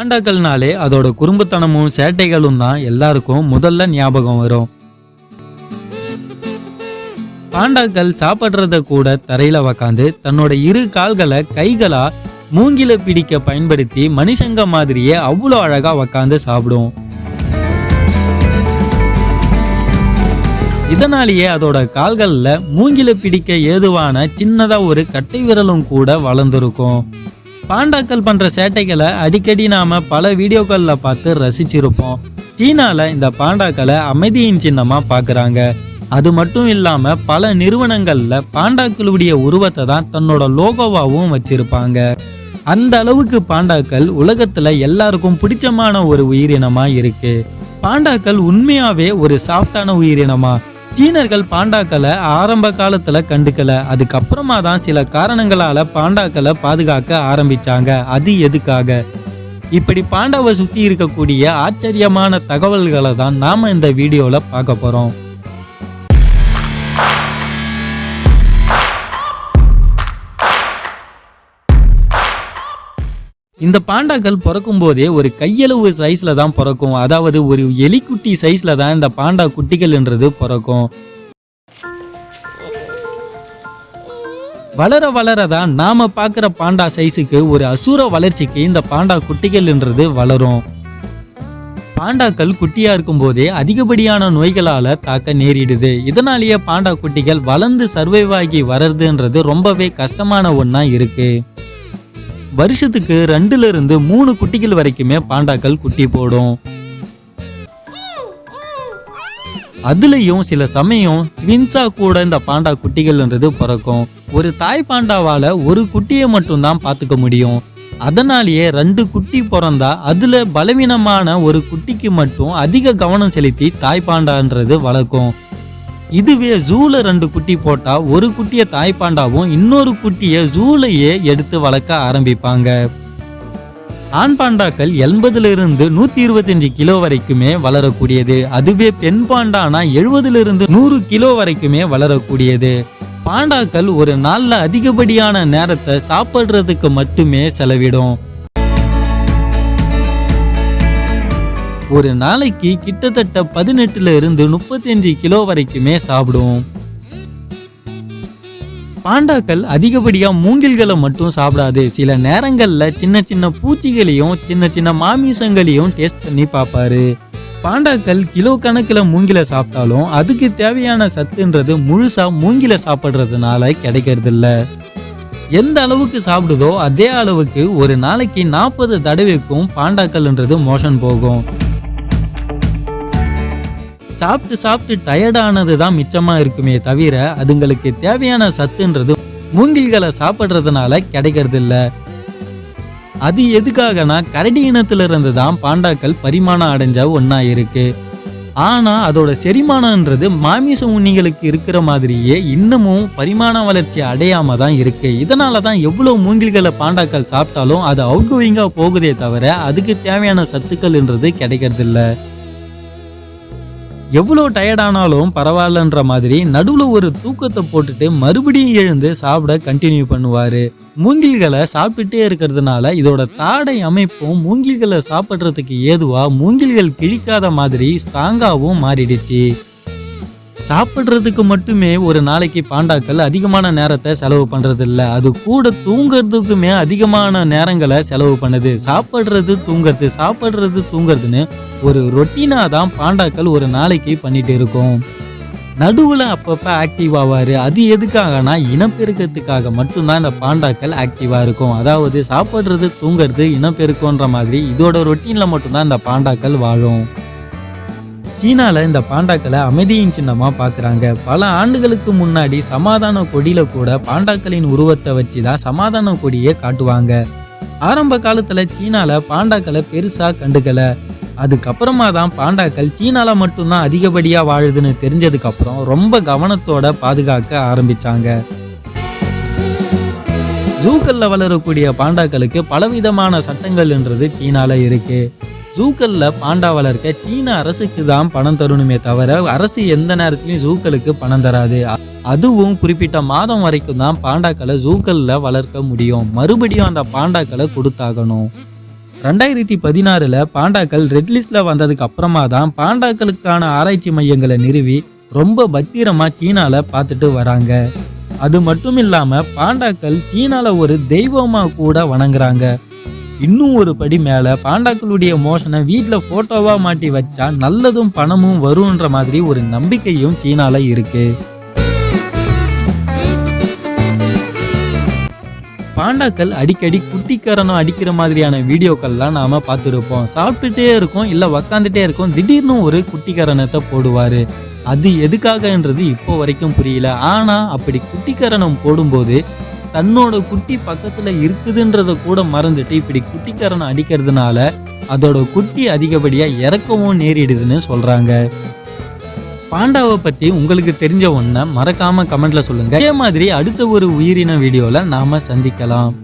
பாண்டாக்கள்னாலே அதோட குறும்புத்தனமும் சேட்டைகளும் தான் எல்லாருக்கும் முதல்ல ஞாபகம் வரும். பாண்டாக்கள் சாப்பிட்றத கூட தரையில உக்காந்து தன்னோட இரு கால்களை கைகளா மூங்கில பிடிக்க பயன்படுத்தி மனுஷங்க மாதிரியே அவ்வளோ அழகா உக்காந்து சாப்பிடும். இதனாலேயே அதோட கால்களில் மூங்கில பிடிக்க ஏதுவான சின்னதா ஒரு கட்டை விரலும் கூட வளர்ந்துருக்கும். பாண்டாக்கள் பண்ணுற சேட்டைகளை அடிக்கடி நாம் பல வீடியோக்களில் பார்த்து ரசிச்சிருப்போம். சீனாவில் இந்த பாண்டாக்களை அமைதியின் சின்னமாக பார்க்குறாங்க அது மட்டும் இல்லாமல் பல நிறுவனங்களில் பாண்டாக்களுடைய உருவத்தை தான் தன்னோட லோகோவாகவும் வச்சிருப்பாங்க. அந்த அளவுக்கு பாண்டாக்கள் உலகத்தில் எல்லாருக்கும் பிடிச்சமான ஒரு உயிரினமாக இருக்கு. பாண்டாக்கள் உண்மையாகவே ஒரு சாஃப்டான உயிரினமாக சீனர்கள் பாண்டாக்களை ஆரம்ப காலத்துல கண்டுக்கல. அதுக்கப்புறமா தான் சில காரணங்களால பாண்டாக்களை பாதுகாக்க ஆரம்பிச்சாங்க. அது எதுக்காக? இப்படி பாண்டாவை சுற்றி இருக்கக்கூடிய ஆச்சரியமான தகவல்களை தான் நாம் இந்த வீடியோவில் பார்க்க போகிறோம் இந்த பாண்டாக்கள் பிறக்கும் போதே ஒரு கையளவு சைஸ்ல தான் பிறக்கும். அதாவது ஒரு எலிக்குட்டி சைஸ்ல தான் இந்த பாண்டா குட்டிகள்ன்றது பிறக்கும். வளர வளர தான் நாம பார்க்குற பாண்டா சைஸுக்கு ஒரு அசுர வளர்ச்சிக்கு இந்த பாண்டா குட்டிகள்ன்றது வளரும். பாண்டாக்கள் குட்டியா இருக்கும் போதே அதிகப்படியான நோய்களால தாக்க நேரிடுது. இதனாலேயே பாண்டா குட்டிகள் வளர்ந்து சர்வைவ் ஆகி வர்றதுன்றது ரொம்பவே கஷ்டமான ஒன்றா இருக்கு. வருஷத்துக்கு ரெண்டுல இருந்து மூணு குட்டிகள் வரைக்குமே பாண்டாக்கள் குட்டி போடும். அதுலயும் சில சமயம் ட்வின்ஸா கூட இந்த பாண்டா குட்டிகள்ன்றது பிறக்கும். ஒரு தாய் பாண்டாவால ஒரு குட்டியை மட்டும்தான் பார்த்துக்க முடியும். அதனாலேயே ரெண்டு குட்டி பிறந்தா அதுல பலவீனமான ஒரு குட்டிக்கு மட்டும் அதிக கவனம் செலுத்தி தாய் பாண்டான்றது வளர்க்கும். இதுவே ஜூல ரெண்டு குட்டி போட்டா ஒரு குட்டிய தாய் பாண்டாவும் இன்னொரு குட்டிய ஜூலையே எடுத்து வளர்க்க ஆரம்பிப்பாங்க. ஆண் பாண்டாக்கள் எண்பதுலேருந்து நூற்றி நூத்தி இருபத்தஞ்சு கிலோ வரைக்குமே வளரக்கூடியது. அதுவே பெண் பாண்டானா எழுபதுலிருந்து நூறு கிலோ வரைக்குமே வளரக்கூடியது. பாண்டாக்கள் ஒரு நாளில் அதிகப்படியான நேரத்தை சாப்பிட்றதுக்கு மட்டுமே செலவிடும். ஒரு நாளைக்கு கிட்டத்தட்ட பதினெட்டுல இருந்து முப்பத்தஞ்சு கிலோ வரைக்குமே சாப்பிடும் பாண்டாக்கள் அதிகப்படியாக மூங்கில்களை மட்டும் சாப்பிடாது. சில நேரங்களில் சின்ன சின்ன பூச்சிகளையும் சின்ன சின்ன மாமிசங்களையும் டேஸ்ட் பண்ணி பார்ப்பாரு. பாண்டாக்கள் கிலோ கணக்கில் மூங்கில சாப்பிட்டாலும் அதுக்கு தேவையான சத்துன்றது முழுசாக மூங்கில சாப்பிட்றதுனால கிடைக்கிறதில்ல. எந்த அளவுக்கு சாப்பிடுதோ அதே அளவுக்கு ஒரு நாளைக்கு நாற்பது தடவைக்கும் பாண்டாக்கள்ன்றது மோஷன் போகும். சாப்பிட்டு சாப்பிட்டு டயர்டானது தான் மிச்சமாக இருக்குமே தவிர அதுங்களுக்கு தேவையான சத்துன்றது மூங்கில்களை சாப்பிட்றதுனால கிடைக்கிறதில்ல. அது எதுக்காகனா கரடி இனத்திலிருந்து தான் பாண்டாக்கள் பரிமாணம் அடைஞ்ச ஒன்றா இருக்கு. ஆனால் அதோட செரிமானம்ன்றது மாமிச உண்ணிகளுக்கு இருக்கிற மாதிரியே இன்னமும் பரிமாண வளர்ச்சி அடையாமல் தான் இருக்கு. இதனால தான் எவ்வளோ மூங்கில்களை பாண்டாக்கள் சாப்பிட்டாலும் அது அவுட் கோயிங்காக போகுதே தவிர அதுக்கு தேவையான சத்துக்கள்ன்றது கிடைக்கிறதில்ல. எவ்வளோ டயர்டானாலும் பரவாயில்லன்ற மாதிரி நடுவில் ஒரு தூக்கத்தை போட்டுட்டு மறுபடியும் எழுந்து சாப்பிட கண்டினியூ பண்ணுவார். மூங்கில்களை சாப்பிட்டுட்டே இருக்கிறதுனால இதோட தாடை அமைப்பும் மூங்கில்களை சாப்பிட்றதுக்கு ஏதுவாக மூங்கில்கள் கிழிக்காத மாதிரி ஸ்ட்ராங்காகவும் மாறிடுச்சு. சாப்பிட்றதுக்கு மட்டுமே ஒரு நாளைக்கு பாண்டாக்கள் அதிகமான நேரத்தை செலவு பண்ணுறது இல்லை அது கூட தூங்குறதுக்குமே அதிகமான நேரங்களை செலவு பண்ணுது. சாப்பிட்றது தூங்குறது சாப்பிட்றது தூங்குறதுன்னு ஒரு ரொட்டீனாக தான் பாண்டாக்கள் ஒரு நாளைக்கு பண்ணிட்டு இருக்கும். நடுவில் அப்பப்போ ஆக்டிவ் ஆவார். அது எதுக்காகனா இனப்பெருக்கத்துக்காக மட்டும்தான் இந்த பாண்டாக்கள் ஆக்டிவாக இருக்கும். அதாவது சாப்பிட்றது தூங்குறது இனப்பெருக்கன்ற மாதிரி இதோட ரொட்டீனில் மட்டும்தான் இந்த பாண்டாக்கள் வாழும். சீனாவில் இந்த பாண்டாக்களை அமைதியின் சின்னமாக பார்க்குறாங்க பல ஆண்டுகளுக்கு முன்னாடி சமாதான கொடியில் கூட பாண்டாக்களின் உருவத்தை வச்சு தான் சமாதான கொடியை காட்டுவாங்க. ஆரம்ப காலத்தில் சீனாவில் பாண்டாக்களை பெருசாக கண்டுக்கலை. அதுக்கப்புறமா தான் பாண்டாக்கள் சீனாவில் மட்டும்தான் அதிகப்படியாக வாழுதுன்னு தெரிஞ்சதுக்கப்புறம் ரொம்ப கவனத்தோட பாதுகாக்க ஆரம்பிச்சாங்க. ஜூக்கல்ல வளரக்கூடிய பாண்டாக்களுக்கு பலவிதமான சட்டங்கள்ன்றது சீனாவில் இருக்குது ஜூக்கல்ல பாண்டா வளர்க்க சீன அரசுக்கு தான் பணம் தரணுமே தவிர அரசு எந்த நேரத்திலையும் ஜூக்களுக்கு பணம் தராது. அதுவும் குறிப்பிட்ட மாதம் வரைக்கும் தான் பாண்டாக்களை ஜூக்கல்ல வளர்க்க முடியும். மறுபடியும் அந்த பாண்டாக்களை கொடுத்தாகணும். ரெண்டாயிரத்தி பதினாறுல பாண்டாக்கள் ரெட் லிஸ்ட்ல வந்ததுக்கு அப்புறமா தான் பாண்டாக்களுக்கான ஆராய்ச்சி மையங்களை நிறுவி ரொம்ப பத்திரமா சீனால பார்த்துட்டு வராங்க. அது மட்டும் இல்லாம பாண்டாக்கள் சீனால ஒரு தெய்வமா கூட வணங்குறாங்க. இன்னும் ஒரு படி மேல பாண்டாக்களுடைய மோஷனை வீட்டில் போட்டோவா மாட்டி வச்சா நல்லதும் பணமும் வரும்ன்ற மாதிரி ஒரு நம்பிக்கையும் சீனால இருக்கு. பாண்டாக்கள் அடிக்கடி குட்டிக்கரணம் அடிக்கிற மாதிரியான வீடியோக்கள்லாம் நாம பார்த்துருப்போம். சாப்பிட்டுட்டே இருக்கோம் இல்ல உக்காந்துட்டே இருக்கோம் திடீர்னு ஒரு குட்டிக்காரணத்தை போடுவாரு. அது எதுக்காகன்றது இப்போ வரைக்கும் புரியல. ஆனா அப்படி குட்டிக்கரணம் போடும்போது தன்னோட குட்டி பக்கத்துல இருக்குதுன்றதை கூட மறந்துட்டு இப்படி குட்டிக்காரனை அடிக்கிறதுனால அதோட குட்டி அதிகப்படியா இறக்கவும் நேரிடுதுன்னு சொல்றாங்க. பாண்டாவை பத்தி உங்களுக்கு தெரிஞ்ச ஒன்றை மறக்காம கமெண்ட்ல சொல்லுங்க. இதே மாதிரி அடுத்த ஒரு உயிரின வீடியோல நாம சந்திக்கலாம்.